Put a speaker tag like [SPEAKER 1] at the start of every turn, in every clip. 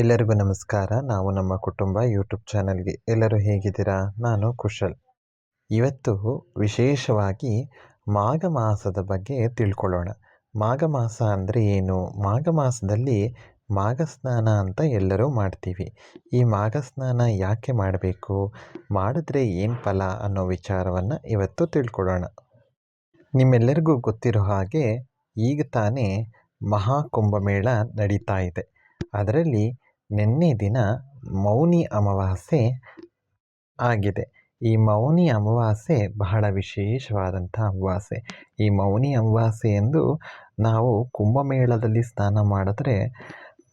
[SPEAKER 1] ಎಲ್ಲರಿಗೂ ನಮಸ್ಕಾರ. ನಾವು ನಮ್ಮ ಕುಟುಂಬ ಯೂಟ್ಯೂಬ್ ಚಾನಲ್ಗೆ ಎಲ್ಲರೂ ಹೇಗಿದ್ದೀರಾ? ನಾನು ಕುಶಲ್. ಇವತ್ತು ವಿಶೇಷವಾಗಿ ಮಾಘ ಮಾಸದ ಬಗ್ಗೆ ತಿಳ್ಕೊಳ್ಳೋಣ. ಮಾಘ ಮಾಸ ಅಂದರೆ ಏನು? ಮಾಘ ಮಾಸದಲ್ಲಿ ಮಾಘ ಸ್ನಾನ ಅಂತ ಎಲ್ಲರೂ ಮಾಡ್ತೀವಿ. ಈ ಮಾಘ ಸ್ನಾನ ಯಾಕೆ ಮಾಡಬೇಕು? ಮಾಡಿದ್ರೆ ಏನು ಫಲ ಅನ್ನೋ ವಿಚಾರವನ್ನು ಇವತ್ತು ತಿಳ್ಕೊಳ್ಳೋಣ. ನಿಮ್ಮೆಲ್ಲರಿಗೂ ಗೊತ್ತಿರೋ ಹಾಗೆ ಈಗ ತಾನೇ ಮಹಾಕುಂಭಮೇಳ ನಡೀತಾ ಇದೆ. ಅದರಲ್ಲಿ ನಿನ್ನೆ ದಿನ ಮೌನಿ ಅಮಾವಾಸ್ಯೆ ಆಗಿದೆ. ಈ ಮೌನಿ ಅಮಾವಾಸ್ಯೆ ಬಹಳ ವಿಶೇಷವಾದಂಥ ಅಮಾವಾಸ್ಯೆ. ಈ ಮೌನಿ ಅಮಾವಾಸ್ಯೆ ಎಂದು ನಾವು ಕುಂಭಮೇಳದಲ್ಲಿ ಸ್ನಾನ ಮಾಡಿದ್ರೆ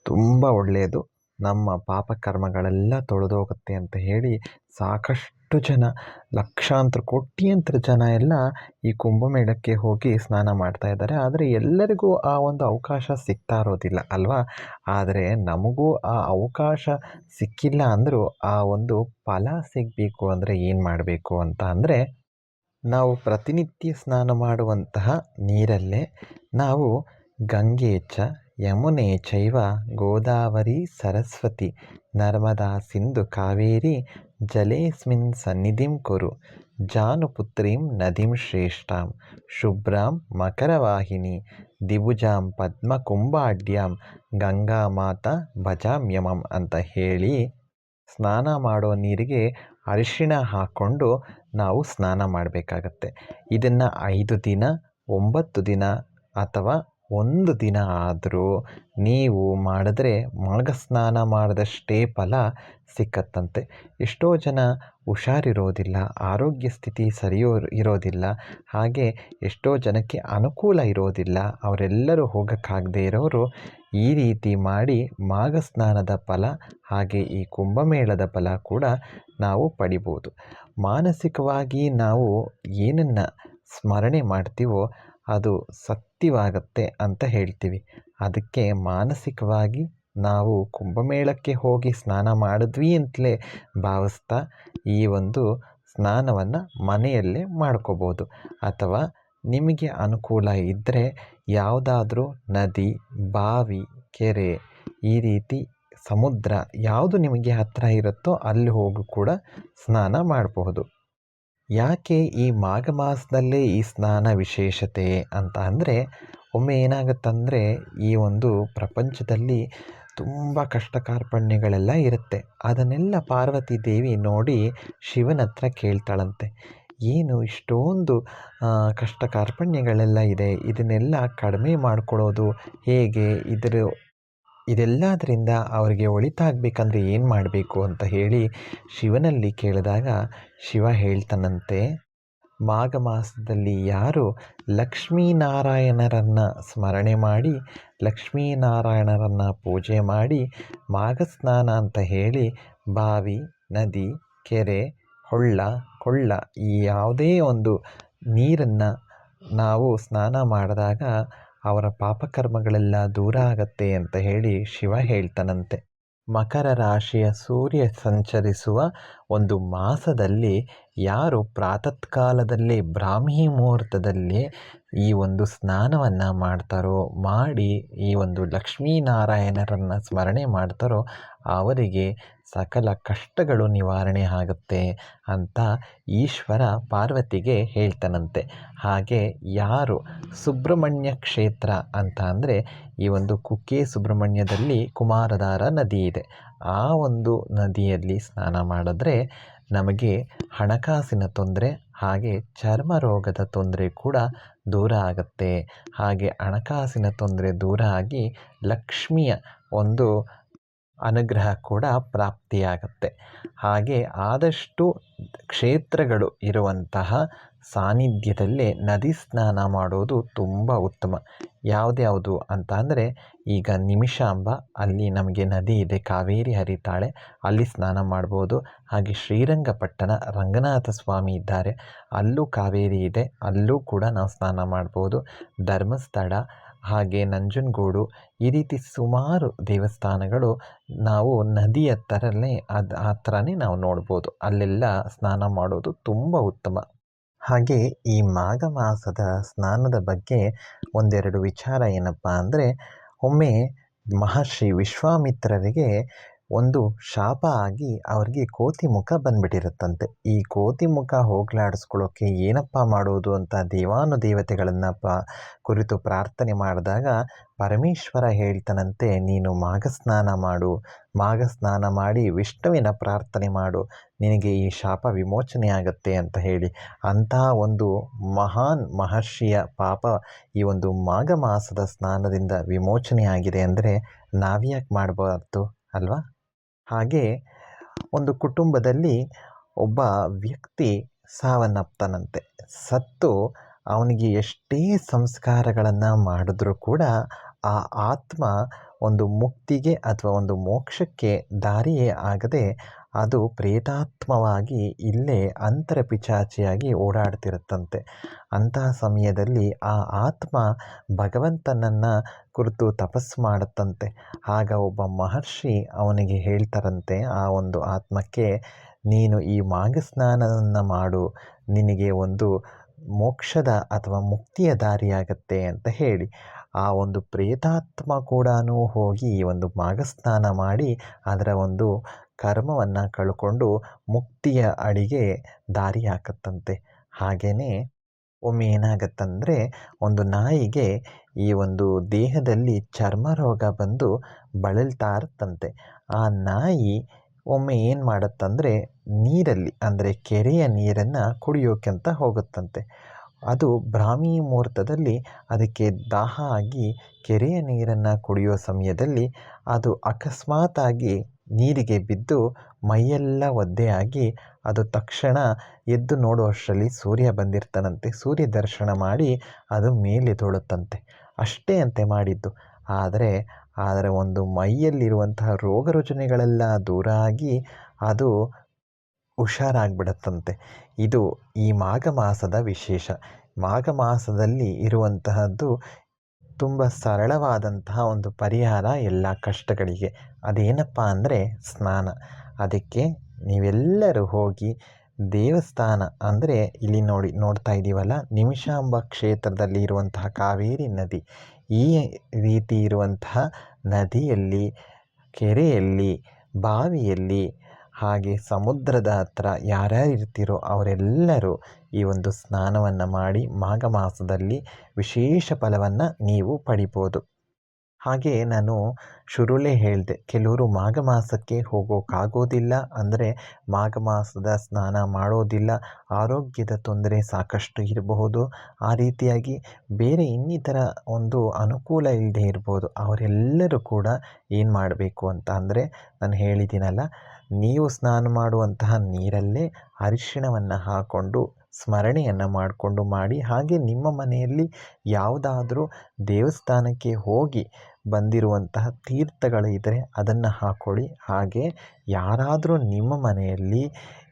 [SPEAKER 1] ತುಂಬ ಒಳ್ಳೆಯದು. ನಮ್ಮ ಪಾಪಕರ್ಮಗಳೆಲ್ಲ ತೊಳೆದೋಗುತ್ತೆ ಅಂತ ಹೇಳಿ ಸಾಕಷ್ಟು ಜನ, ಲಕ್ಷಾಂತರ, ಕೋಟ್ಯಂತರ ಜನ ಎಲ್ಲ ಈ ಕುಂಭಮೇಳಕ್ಕೆ ಹೋಗಿ ಸ್ನಾನ ಮಾಡ್ತಾ ಇದ್ದಾರೆ. ಆದರೆ ಎಲ್ಲರಿಗೂ ಆ ಒಂದು ಅವಕಾಶ ಸಿಗ್ತಾ ಇರೋದಿಲ್ಲ ಅಲ್ವಾ? ಆದರೆ ನಮಗೂ ಆ ಅವಕಾಶ ಸಿಕ್ಕಿಲ್ಲ ಅಂದರೂ ಆ ಒಂದು ಫಲ ಸಿಗಬೇಕು ಅಂದರೆ ಏನು ಮಾಡಬೇಕು ಅಂತ ಅಂದರೆ ನಾವು ಪ್ರತಿನಿತ್ಯ ಸ್ನಾನ ಮಾಡುವಂತಹ ನೀರಲ್ಲೇ ನಾವು ಗಂಗೆ ಚ ಯಮುನೆ ಚೈವ ಗೋದಾವರಿ ಸರಸ್ವತಿ, ನರ್ಮದಾ ಸಿಂಧು ಕಾವೇರಿ, ಜಲೇಸ್ಮಿನ್ ಸನ್ನಿಧಿಂ ಕುರು, ಜಾನುಪುತ್ರೀಂ ನದಿಂ ಶ್ರೇಷ್ಠಾಂ, ಶುಭ್ರಾಂ ಮಕರವಾಹಿನಿ ದಿಭುಜಾಂ ಗಂಗಾ ಮಾತ ಭಜಾಮ್ಯಮಂ ಅಂತ ಹೇಳಿ ಸ್ನಾನ ಮಾಡೋ ನೀರಿಗೆ ಅರಿಶಿಣ ಹಾಕ್ಕೊಂಡು ನಾವು ಸ್ನಾನ ಮಾಡಬೇಕಾಗತ್ತೆ. ಇದನ್ನು ಐದು ದಿನ, ಒಂಬತ್ತು ದಿನ ಅಥವಾ ಒಂದು ದಿನ ಆದರೂ ನೀವು ಮಾಡಿದ್ರೆ ಸ್ನಾನ ಮಾಡಿದಷ್ಟೇ ಫಲ ಸಿಕ್ಕತ್ತಂತೆ. ಎಷ್ಟೋ ಜನ ಹುಷಾರಿರೋದಿಲ್ಲ, ಆರೋಗ್ಯ ಸ್ಥಿತಿ ಸರಿಯೋ ಇರೋದಿಲ್ಲ, ಹಾಗೆ ಎಷ್ಟೋ ಜನಕ್ಕೆ ಅನುಕೂಲ ಇರೋದಿಲ್ಲ. ಅವರೆಲ್ಲರೂ ಹೋಗೋಕ್ಕಾಗದೇ ಇರೋರು ಈ ರೀತಿ ಮಾಡಿ ಮಾಘ ಸ್ನಾನದ ಫಲ, ಹಾಗೆ ಈ ಕುಂಭಮೇಳದ ಫಲ ಕೂಡ ನಾವು ಪಡಿಬೋದು. ಮಾನಸಿಕವಾಗಿ ನಾವು ಏನನ್ನು ಸ್ಮರಣೆ ಮಾಡ್ತೀವೋ ಅದು ಸತ್ಯವಾಗತ್ತೆ ಅಂತ ಹೇಳ್ತೀವಿ. ಅದಕ್ಕೆ ಮಾನಸಿಕವಾಗಿ ನಾವು ಕುಂಭಮೇಳಕ್ಕೆ ಹೋಗಿ ಸ್ನಾನ ಮಾಡಿದ್ವಿ ಅಂತಲೇ ಭಾವಿಸ್ತಾ ಈ ಒಂದು ಸ್ನಾನವನ್ನು ಮನೆಯಲ್ಲೇ ಮಾಡ್ಕೋಬೋದು. ಅಥವಾ ನಿಮಗೆ ಅನುಕೂಲ ಇದ್ದರೆ ಯಾವುದಾದ್ರೂ ನದಿ, ಬಾವಿ, ಕೆರೆ ಈ ರೀತಿ ಸಮುದ್ರ ಯಾವುದು ನಿಮಗೆ ಹತ್ತಿರ ಇರುತ್ತೋ ಅಲ್ಲಿ ಹೋಗಿ ಕೂಡ ಸ್ನಾನ ಮಾಡಬಹುದು. ಯಾಕೆ ಈ ಮಾಘ ಮಾಸದಲ್ಲೇ ಈ ಸ್ನಾನ ವಿಶೇಷತೆ ಅಂತ ಅಂದರೆ ಒಮ್ಮೆ ಏನಾಗುತ್ತಂದರೆ ಈ ಒಂದು ಪ್ರಪಂಚದಲ್ಲಿ ತುಂಬ ಕಷ್ಟ ಕಾರ್ಪಣ್ಯಗಳೆಲ್ಲ ಇರುತ್ತೆ. ಅದನ್ನೆಲ್ಲ ಪಾರ್ವತಿ ದೇವಿ ನೋಡಿ ಶಿವನ ಹತ್ರ ಕೇಳ್ತಾಳಂತೆ. ಏನು ಇಷ್ಟೊಂದು ಕಷ್ಟ ಕಾರ್ಪಣ್ಯಗಳೆಲ್ಲ ಇದೆ. ಇದನ್ನೆಲ್ಲ ಕಡಿಮೆ ಮಾಡಿಕೊಳ್ಳೋದು ಹೇಗೆ? ಇದರ ಇದೆಲ್ಲದರಿಂದ ಅವರಿಗೆ ಒಳಿತಾಗಬೇಕಂದ್ರೆ ಏನು ಮಾಡಬೇಕು ಅಂತ ಹೇಳಿ ಶಿವನಲ್ಲಿ ಕೇಳಿದಾಗ ಶಿವ ಹೇಳ್ತಾನಂತೆ, ಮಾಘ ಮಾಸದಲ್ಲಿ ಯಾರು ಲಕ್ಷ್ಮೀನಾರಾಯಣರನ್ನು ಸ್ಮರಣೆ ಮಾಡಿ, ಲಕ್ಷ್ಮೀನಾರಾಯಣರನ್ನು ಪೂಜೆ ಮಾಡಿ ಮಾಘ ಸ್ನಾನ ಅಂತ ಹೇಳಿ ಬಾವಿ, ನದಿ, ಕೆರೆ, ಹೊಳ್ಳ, ಕೊಳ್ಳ ಈ ಯಾವುದೇ ಒಂದು ನೀರನ್ನು ನಾವು ಸ್ನಾನ ಮಾಡಿದಾಗ ಅವರ ಪಾಪಕರ್ಮಗಳೆಲ್ಲ ದೂರ ಆಗತ್ತೆ ಅಂತ ಹೇಳಿ ಶಿವ ಹೇಳ್ತಾನಂತೆ. ಮಕರ ರಾಶಿಯ ಸೂರ್ಯ ಸಂಚರಿಸುವ ಒಂದು ಮಾಸದಲ್ಲಿ ಯಾರು ಪ್ರಾತತ್ಕಾಲದಲ್ಲಿ ಬ್ರಾಹ್ಮಿ ಮುಹೂರ್ತದಲ್ಲಿ ಈ ಒಂದು ಸ್ನಾನವನ್ನು ಮಾಡ್ತಾರೋ, ಮಾಡಿ ಈ ಒಂದು ಲಕ್ಷ್ಮೀನಾರಾಯಣರನ್ನು ಸ್ಮರಣೆ ಮಾಡ್ತಾರೋ, ಅವರಿಗೆ ಸಕಲ ಕಷ್ಟಗಳು ನಿವಾರಣೆ ಆಗುತ್ತೆ ಅಂತ ಈಶ್ವರ ಪಾರ್ವತಿಗೆ ಹೇಳ್ತಾನಂತೆ. ಹಾಗೆ ಯಾರು ಸುಬ್ರಹ್ಮಣ್ಯ ಕ್ಷೇತ್ರ ಅಂತ ಅಂದರೆ ಈ ಒಂದು ಕುಕ್ಕೆ ಸುಬ್ರಹ್ಮಣ್ಯದಲ್ಲಿ ಕುಮಾರಧಾರ ನದಿ ಇದೆ. ಆ ಒಂದು ನದಿಯಲ್ಲಿ ಸ್ನಾನ ಮಾಡಿದ್ರೆ ನಮಗೆ ಹಣಕಾಸಿನ ತೊಂದರೆ ಹಾಗೆ ಚರ್ಮ ರೋಗದ ತೊಂದರೆ ಕೂಡ ದೂರ ಆಗುತ್ತೆ. ಹಾಗೆ ಹಣಕಾಸಿನ ತೊಂದರೆ ದೂರ ಆಗಿ ಲಕ್ಷ್ಮಿಯ ಒಂದು ಅನುಗ್ರಹ ಕೂಡ ಪ್ರಾಪ್ತಿಯಾಗುತ್ತೆ. ಹಾಗೆ ಆದಷ್ಟು ಕ್ಷೇತ್ರಗಳು ಇರುವಂತಹ ಸಾನ್ನಿಧ್ಯದಲ್ಲೇ ನದಿ ಸ್ನಾನ ಮಾಡೋದು ತುಂಬ ಉತ್ತಮ. ಯಾವುದ್ಯಾವುದು ಅಂತ ಅಂದರೆ ಈಗ ನಿಮಿಷಾಂಬ ಅಲ್ಲಿ ನಮಗೆ ನದಿ ಇದೆ, ಕಾವೇರಿ ಹರಿತಾಳೆ, ಅಲ್ಲಿ ಸ್ನಾನ ಮಾಡ್ಬೋದು. ಹಾಗೆ ಶ್ರೀರಂಗಪಟ್ಟಣ ರಂಗನಾಥ ಸ್ವಾಮಿ ಇದ್ದಾರೆ. ಅಲ್ಲೂ ಕಾವೇರಿ ಇದೆ, ಅಲ್ಲೂ ಕೂಡ ನಾವು ಸ್ನಾನ ಮಾಡ್ಬೋದು. ಧರ್ಮಸ್ಥಳ ಹಾಗೆ ನಂಜನಗೂಡು ಈ ರೀತಿ ಸುಮಾರು ದೇವಸ್ಥಾನಗಳು ನಾವು ನದಿಯ ಥರನೇ ಅದು ಆ ಥರನೇ ನಾವು ನೋಡ್ಬೋದು. ಅಲ್ಲೆಲ್ಲ ಸ್ನಾನ ಮಾಡೋದು ತುಂಬ ಉತ್ತಮ. ಹಾಗೆ ಈ ಮಾಘ ಮಾಸದ ಸ್ನಾನದ ಬಗ್ಗೆ ಒಂದೆರಡು ವಿಚಾರ ಏನಪ್ಪ ಅಂದರೆ, ಒಮ್ಮೆ ಮಹರ್ಷಿ ವಿಶ್ವಾಮಿತ್ರರಿಗೆ ಒಂದು ಶಾಪ ಆಗಿ ಅವ್ರಿಗೆ ಕೋತಿ ಮುಖ ಬಂದ್ಬಿಟ್ಟಿರುತ್ತಂತೆ. ಈ ಕೋತಿ ಮುಖ ಹೋಗ್ಲಾಡಿಸ್ಕೊಳ್ಳೋಕ್ಕೆ ಏನಪ್ಪ ಮಾಡೋದು ಅಂತ ದೇವಾನುದೇವತೆಗಳನ್ನು ಪ ಕುರಿತು ಪ್ರಾರ್ಥನೆ ಮಾಡಿದಾಗ ಪರಮೇಶ್ವರ ಹೇಳ್ತಾನಂತೆ, ನೀನು ಮಾಘಸ್ನಾನ ಮಾಡು, ಮಾಘಸ್ನಾನ ಮಾಡಿ ವಿಷ್ಣುವಿನ ಪ್ರಾರ್ಥನೆ ಮಾಡು, ನಿನಗೆ ಈ ಶಾಪ ವಿಮೋಚನೆ ಆಗುತ್ತೆ ಅಂತ ಹೇಳಿ. ಅಂತಹ ಒಂದು ಮಹಾನ್ ಮಹರ್ಷಿಯ ಪಾಪ ಈ ಒಂದು ಮಾಘ ಮಾಸದ ಸ್ನಾನದಿಂದ ವಿಮೋಚನೆ ಆಗಿದೆ ಅಂದರೆ ನಾವ್ಯಾಕೆ ಮಾಡಬಾರ್ದು ಅಲ್ವಾ? ಹಾಗೆ ಒಂದು ಕುಟುಂಬದಲ್ಲಿ ಒಬ್ಬ ವ್ಯಕ್ತಿ ಸಾವನ್ನಪ್ತಾನಂತೆ. ಸತ್ತು ಅವನಿಗೆ ಎಷ್ಟೇ ಸಂಸ್ಕಾರಗಳನ್ನು ಮಾಡಿದ್ರೂ ಕೂಡ ಆ ಆತ್ಮ ಒಂದು ಮುಕ್ತಿಗೆ ಅಥವಾ ಒಂದು ಮೋಕ್ಷಕ್ಕೆ ದಾರಿಯೇ ಆಗದೆ ಅದು ಪ್ರೇತಾತ್ಮವಾಗಿ ಇಲ್ಲೇ ಅಂತರ ಪಿಚಾಚಿಯಾಗಿ ಓಡಾಡ್ತಿರುತ್ತಂತೆ. ಅಂತಹ ಸಮಯದಲ್ಲಿ ಆ ಆತ್ಮ ಭಗವಂತನನ್ನು ಕುರಿತು ತಪಸ್ಸು ಮಾಡುತ್ತಂತೆ. ಆಗ ಒಬ್ಬ ಮಹರ್ಷಿ ಅವನಿಗೆ ಹೇಳ್ತಾರಂತೆ, ಆ ಒಂದು ಆತ್ಮಕ್ಕೆ, ನೀನು ಈ ಮಾಘಸ್ನಾನವನ್ನು ಮಾಡು. ನಿನಗೆ ಒಂದು ಮೋಕ್ಷದ ಅಥವಾ ಮುಕ್ತಿಯ ದಾರಿಯಾಗತ್ತೆ ಅಂತ ಹೇಳಿ. ಆ ಒಂದು ಪ್ರೇತಾತ್ಮ ಕೂಡ ಹೋಗಿ ಒಂದು ಮಾಘಸ್ನಾನ ಮಾಡಿ, ಅದರ ಒಂದು ಕರ್ಮವನ್ನು ಕಳ್ಕೊಂಡು ಮುಕ್ತಿಯ ಅಡಿಗೆ ದಾರಿ ಹಾಕತ್ತಂತೆ. ಹಾಗೆಯೇ ಒಮ್ಮೆ ಏನಾಗತ್ತಂದರೆ ಒಂದು ನಾಯಿಗೆ ಈ ಒಂದು ದೇಹದಲ್ಲಿ ಚರ್ಮ ರೋಗ ಬಂದು ಬಳಲ್ತಾ ಇರ್ತಂತೆ ಆ ನಾಯಿ ಒಮ್ಮೆ ಏನು ಮಾಡುತ್ತಂದರೆ ನೀರಲ್ಲಿ, ಅಂದರೆ ಕೆರೆಯ ನೀರನ್ನು ಕುಡಿಯೋಕ್ಕಂತ ಹೋಗುತ್ತಂತೆ. ಅದು ಬ್ರಾಹ್ಮಿ ಮುಹೂರ್ತದಲ್ಲಿ ಅದಕ್ಕೆ ದಾಹ ಆಗಿ ಕೆರೆಯ ನೀರನ್ನು ಕುಡಿಯೋ ಸಮಯದಲ್ಲಿ ಅದು ಅಕಸ್ಮಾತಾಗಿ ನೀರಿಗೆ ಬಿದ್ದು ಮೈಯೆಲ್ಲ ಒದ್ದೆಯಾಗಿ ಅದು ತಕ್ಷಣ ಎದ್ದು ನೋಡುವಷ್ಟರಲ್ಲಿ ಸೂರ್ಯ ಬಂದಿರ್ತಾನಂತೆ. ಸೂರ್ಯ ದರ್ಶನ ಮಾಡಿ ಅದು ಮೇಲೆ ತೋಳುತ್ತಂತೆ. ಅಷ್ಟೇ ಅಂತೆ ಮಾಡಿದ್ದು. ಆದರೆ ಆದರೆ ಒಂದು ಮೈಯಲ್ಲಿರುವಂತಹ ರೋಗ ರುಜಿನಗಳೆಲ್ಲ ದೂರ ಆಗಿ ಅದು ಹುಷಾರಾಗ್ಬಿಡತ್ತಂತೆ. ಇದು ಈ ಮಾಘ ಮಾಸದ ವಿಶೇಷ. ಮಾಘ ಮಾಸದಲ್ಲಿ ಇರುವಂತಹದ್ದು ತುಂಬ ಸರಳವಾದಂತಹ ಒಂದು ಪರಿಹಾರ ಎಲ್ಲ ಕಷ್ಟಗಳಿಗೆ. ಅದೇನಪ್ಪ ಅಂದರೆ ಸ್ನಾನ. ಅದಕ್ಕೆ ನೀವೆಲ್ಲರೂ ಹೋಗಿ ದೇವಸ್ಥಾನ ಅಂದರೆ ಇಲ್ಲಿ ನೋಡಿ ನೋಡ್ತಾ ಇದ್ದೀವಲ್ಲ ನಿಮಿಷಾಂಬ ಕ್ಷೇತ್ರದಲ್ಲಿ ಇರುವಂತಹ ಕಾವೇರಿ ನದಿ. ಈ ರೀತಿ ಇರುವಂತಹ ನದಿಯಲ್ಲಿ, ಕೆರೆಯಲ್ಲಿ, ಬಾವಿಯಲ್ಲಿ ಹಾಗೆ ಸಮುದ್ರದ ಹತ್ರ ಯಾರ್ಯಾರು ಇರ್ತೀರೋ ಅವರೆಲ್ಲರೂ ಈ ಒಂದು ಸ್ನಾನವನ್ನು ಮಾಡಿ ಮಾಘ ಮಾಸದಲ್ಲಿ ವಿಶೇಷ ಫಲವನ್ನು ನೀವು ಪಡಿಬೋದು. ಹಾಗೆ ನಾನು ಶುರುಲೇ ಹೇಳಿದೆ, ಕೆಲವರು ಮಾಘ ಮಾಸಕ್ಕೆ ಹೋಗೋಕ್ಕಾಗೋದಿಲ್ಲ ಅಂದರೆ ಮಾಘ ಮಾಸದ ಸ್ನಾನ ಮಾಡೋದಿಲ್ಲ, ಆರೋಗ್ಯದ ತೊಂದರೆ ಸಾಕಷ್ಟು ಇರಬಹುದು. ಆ ರೀತಿಯಾಗಿ ಬೇರೆ ಇನ್ನಿತರ ಒಂದು ಅನುಕೂಲ ಇಲ್ಲದೆ ಇರ್ಬೋದು. ಅವರೆಲ್ಲರೂ ಕೂಡ ಏನು ಮಾಡಬೇಕು ಅಂತ ಅಂದರೆ, ನಾನು ಹೇಳಿದ್ದೀನಲ್ಲ ನೀವು ಸ್ನಾನ ಮಾಡುವಂತಹ ನೀರಲ್ಲೇ ಅರಿಶಿಣವನ್ನು ಹಾಕ್ಕೊಂಡು ಸ್ಮರಣೆಯನ್ನು ಮಾಡಿಕೊಂಡು ಮಾಡಿ, ಹಾಗೆ ನಿಮ್ಮ ಮನೆಯಲ್ಲಿ ಯಾವುದಾದರೂ ದೇವಸ್ಥಾನಕ್ಕೆ ಹೋಗಿ ಬಂದಿರುವಂತಹ ತೀರ್ಥಗಳಿದ್ದರೆ ಅದನ್ನು ಹಾಕ್ಕೊಳ್ಳಿ ಹಾಗೆ ಯಾರಾದರೂ ನಿಮ್ಮ ಮನೆಯಲ್ಲಿ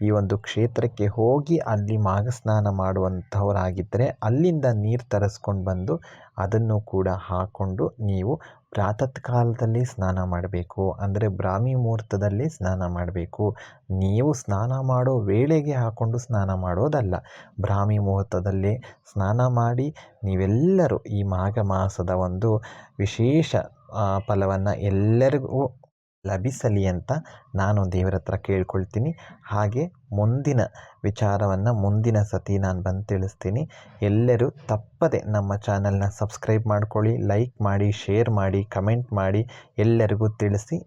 [SPEAKER 1] ಈ ಒಂದು ಕ್ಷೇತ್ರಕ್ಕೆ ಹೋಗಿ ಅಲ್ಲಿ ಮಾಘಸ್ನಾನ ಮಾಡುವಂಥವರಾಗಿದ್ದರೆ ಅಲ್ಲಿಂದ ನೀರು ತರಿಸ್ಕೊಂಡು ಬಂದು ಅದನ್ನು ಕೂಡ ಹಾಕ್ಕೊಂಡು ನೀವು ಪ್ರಾತಃ ಕಾಲದಲ್ಲಿ ಸ್ನಾನ ಮಾಡಬೇಕು. ಅಂದರೆ ಬ್ರಾಹ್ಮಿ ಮುಹೂರ್ತದಲ್ಲಿ ಸ್ನಾನ ಮಾಡಬೇಕು. ನೀವು ಸ್ನಾನ ಮಾಡೋ ವೇಳೆಗೆ ಹಾಕ್ಕೊಂಡು ಸ್ನಾನ ಮಾಡೋದಲ್ಲ. ಬ್ರಾಹ್ಮಿ ಮುಹೂರ್ತದಲ್ಲಿ ಸ್ನಾನ ಮಾಡಿ ನೀವೆಲ್ಲರೂ ಈ ಮಾಘ ಮಾಸದ ಒಂದು ವಿಶೇಷ ಫಲವನ್ನು ಎಲ್ಲರಿಗೂ ಲಭಿಸಲಿ ಅಂತ ನಾನು ದೇವರ ಹತ್ರ ಕೇಳ್ಕೊಳ್ತೀನಿ. ಹಾಗೆ ಮುಂದಿನ ವಿಚಾರವನ್ನು ಮುಂದಿನ ಸತಿ ನಾನು ಬಂದು ತಿಳಿಸ್ತೀನಿ. ಎಲ್ಲರೂ ತಪ್ಪದೆ ನಮ್ಮ ಚಾನಲ್ನ ಸಬ್ಸ್ಕ್ರೈಬ್ ಮಾಡ್ಕೊಳ್ಳಿ, ಲೈಕ್ ಮಾಡಿ, ಶೇರ್ ಮಾಡಿ, ಕಮೆಂಟ್ ಮಾಡಿ ಎಲ್ಲರಿಗೂ ತಿಳಿಸಿ.